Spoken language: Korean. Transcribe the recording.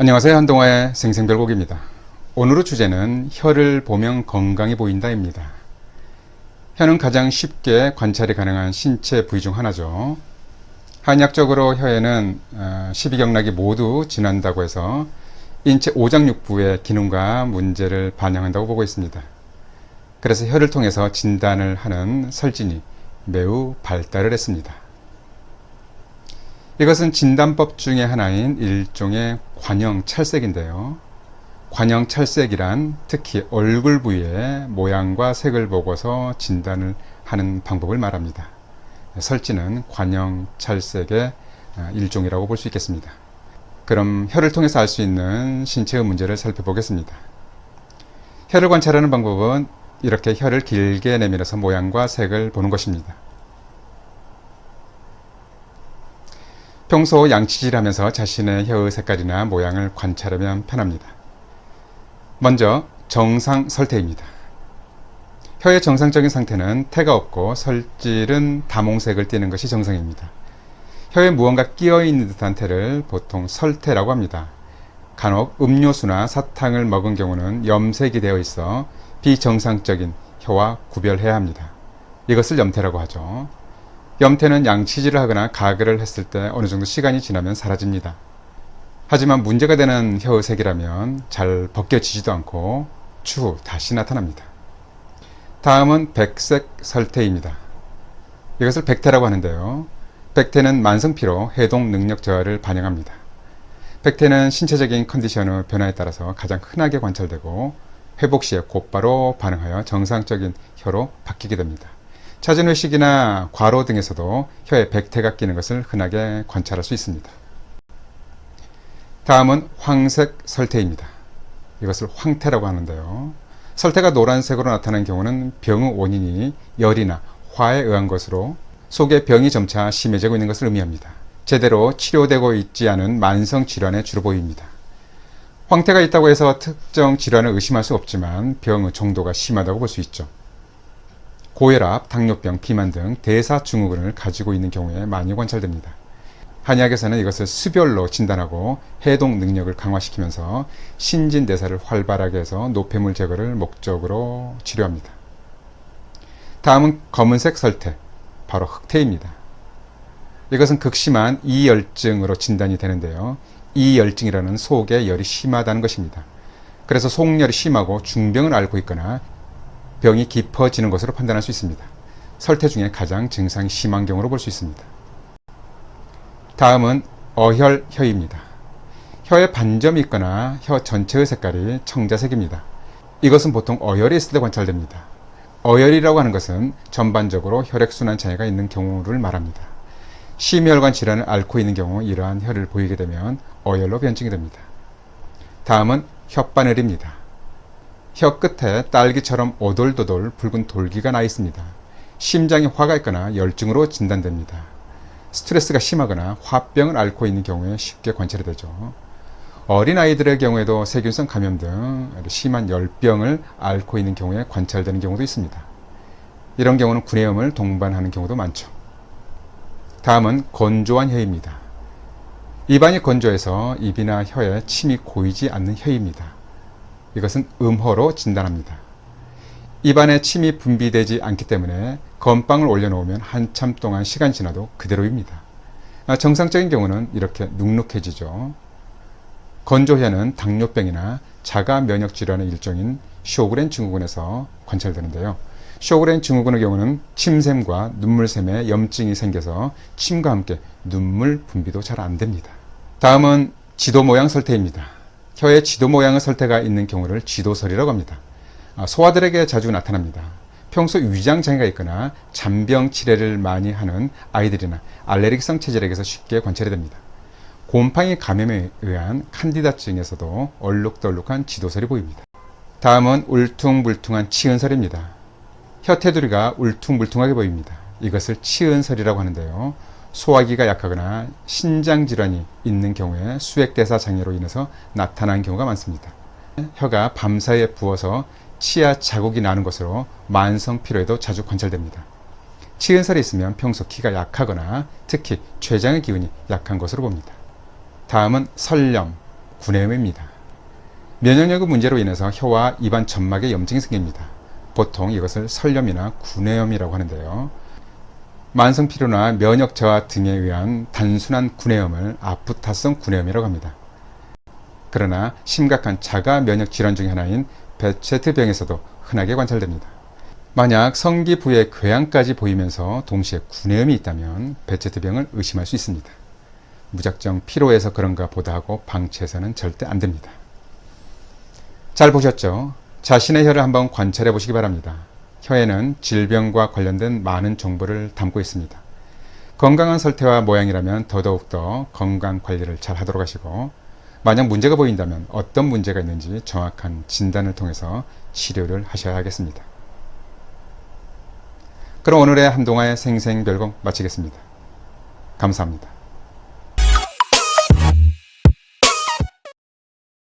안녕하세요. 한동화의 생생별곡입니다. 오늘의 주제는 혀를 보면 건강해 보인다입니다. 혀는 가장 쉽게 관찰이 가능한 신체 부위 중 하나죠. 한의학적으로 혀에는 12경락이 모두 지난다고 해서 인체 오장육부의 기능과 문제를 반영한다고 보고 있습니다. 그래서 혀를 통해서 진단을 하는 설진이 매우 발달을 했습니다. 이것은 진단법 중의 하나인 일종의 관형 찰색인데요. 관형 찰색이란 특히 얼굴 부위의 모양과 색을 보고서 진단을 하는 방법을 말합니다. 설지는 관형 찰색의 일종이라고 볼 수 있겠습니다. 그럼 혀를 통해서 알 수 있는 신체의 문제를 살펴보겠습니다. 혀를 관찰하는 방법은 이렇게 혀를 길게 내밀어서 모양과 색을 보는 것입니다. 평소 양치질하면서 자신의 혀의 색깔이나 모양을 관찰하면 편합니다. 먼저 정상 설태입니다. 혀의 정상적인 상태는 태가 없고 설질은 다몽색을 띠는 것이 정상입니다. 혀에 무언가 끼어 있는 듯한 태를 보통 설태라고 합니다. 간혹 음료수나 사탕을 먹은 경우는 염색이 되어 있어 비정상적인 혀와 구별해야 합니다. 이것을 염태라고 하죠. 염태는 양치질을 하거나 가글을 했을 때 어느 정도 시간이 지나면 사라집니다. 하지만 문제가 되는 혀의 색이라면 잘 벗겨지지도 않고 추후 다시 나타납니다. 다음은 백색 설태입니다. 이것을 백태라고 하는데요. 백태는 만성피로 해동 능력 저하를 반영합니다. 백태는 신체적인 컨디션의 변화에 따라서 가장 흔하게 관찰되고 회복 시에 곧바로 반응하여 정상적인 혀로 바뀌게 됩니다. 차진 의식이나 과로 등에서도 혀에 백태가 끼는 것을 흔하게 관찰할 수 있습니다. 다음은 황색 설태입니다. 이것을 황태라고 하는데요. 설태가 노란색으로 나타나는 경우는 병의 원인이 열이나 화에 의한 것으로 속에 병이 점차 심해지고 있는 것을 의미합니다. 제대로 치료되고 있지 않은 만성 질환에 주로 보입니다. 황태가 있다고 해서 특정 질환을 의심할 수 없지만 병의 정도가 심하다고 볼 수 있죠. 고혈압, 당뇨병, 비만 등 대사증후군을 가지고 있는 경우에 많이 관찰됩니다. 한의학에서는 이것을 수별로 진단하고 해동 능력을 강화시키면서 신진대사를 활발하게 해서 노폐물 제거를 목적으로 치료합니다. 다음은 검은색 설태, 바로 흑태입니다. 이것은 극심한 이열증으로 진단이 되는데요. 이열증이라는 속에 열이 심하다는 것입니다. 그래서 속열이 심하고 중병을 앓고 있거나 병이 깊어지는 것으로 판단할 수 있습니다. 설태 중에 가장 증상이 심한 경우로 볼 수 있습니다. 다음은 어혈혀입니다. 혀에 반점이 있거나 혀 전체의 색깔이 청자색입니다. 이것은 보통 어혈이 있을 때 관찰됩니다. 어혈이라고 하는 것은 전반적으로 혈액순환 장애가 있는 경우를 말합니다. 심혈관 질환을 앓고 있는 경우 이러한 혀를 보이게 되면 어혈로 변증이 됩니다. 다음은 혓바늘입니다. 혀 끝에 딸기처럼 오돌도돌 붉은 돌기가 나 있습니다. 심장에 화가 있거나 열증으로 진단됩니다. 스트레스가 심하거나 화병을 앓고 있는 경우에 쉽게 관찰이 되죠. 어린아이들의 경우에도 세균성 감염 등 심한 열병을 앓고 있는 경우에 관찰되는 경우도 있습니다. 이런 경우는 구내염을 동반하는 경우도 많죠. 다음은 건조한 혀입니다. 입안이 건조해서 입이나 혀에 침이 고이지 않는 혀입니다. 이것은 음호로 진단합니다. 입안에 침이 분비되지 않기 때문에 건빵을 올려놓으면 한참 동안 시간 지나도 그대로입니다. 정상적인 경우는 이렇게 눅눅해지죠. 건조혀는 당뇨병이나 자가 면역 질환의 일종인 쇼그렌 증후군에서 관찰되는데요. 쇼그렌 증후군의 경우는 침샘과 눈물샘에 염증이 생겨서 침과 함께 눈물 분비도 잘 안 됩니다. 다음은 지도 모양 설태입니다. 혀에 지도 모양의 설태가 있는 경우를 지도설이라고 합니다. 소아들에게 자주 나타납니다. 평소 위장 장애가 있거나 잔병 치레를 많이 하는 아이들이나 알레르기성 체질에게서 쉽게 관찰이 됩니다. 곰팡이 감염에 의한 칸디다증에서도 얼룩덜룩한 지도설이 보입니다. 다음은 울퉁불퉁한 치은설입니다. 혀 테두리가 울퉁불퉁하게 보입니다. 이것을 치은설이라고 하는데요. 소화기가 약하거나 신장 질환이 있는 경우에 수액대사 장애로 인해서 나타나는 경우가 많습니다. 혀가 밤사이에 부어서 치아 자국이 나는 것으로 만성 피로에도 자주 관찰됩니다. 치은살이 있으면 평소 키가 약하거나 특히 췌장의 기운이 약한 것으로 봅니다. 다음은 설염, 구내염입니다. 면역력의 문제로 인해서 혀와 입안 점막에 염증이 생깁니다. 보통 이것을 설염이나 구내염이라고 하는데요. 만성 피로나 면역 저하 등에 의한 단순한 구내염을 아프타성 구내염이라고 합니다. 그러나 심각한 자가 면역 질환 중의 하나인 베체트병에서도 흔하게 관찰됩니다. 만약 성기부의 궤양까지 보이면서 동시에 구내염이 있다면 베체트병을 의심할 수 있습니다. 무작정 피로해서 그런가 보다 하고 방치해서는 절대 안 됩니다. 잘 보셨죠? 자신의 혀를 한번 관찰해 보시기 바랍니다. 혀에는 질병과 관련된 많은 정보를 담고 있습니다. 건강한 설태와 모양이라면 더더욱더 건강 관리를 잘 하도록 하시고 만약 문제가 보인다면 어떤 문제가 있는지 정확한 진단을 통해서 치료를 하셔야 하겠습니다. 그럼 오늘의 한동아의 생생별공 마치겠습니다. 감사합니다.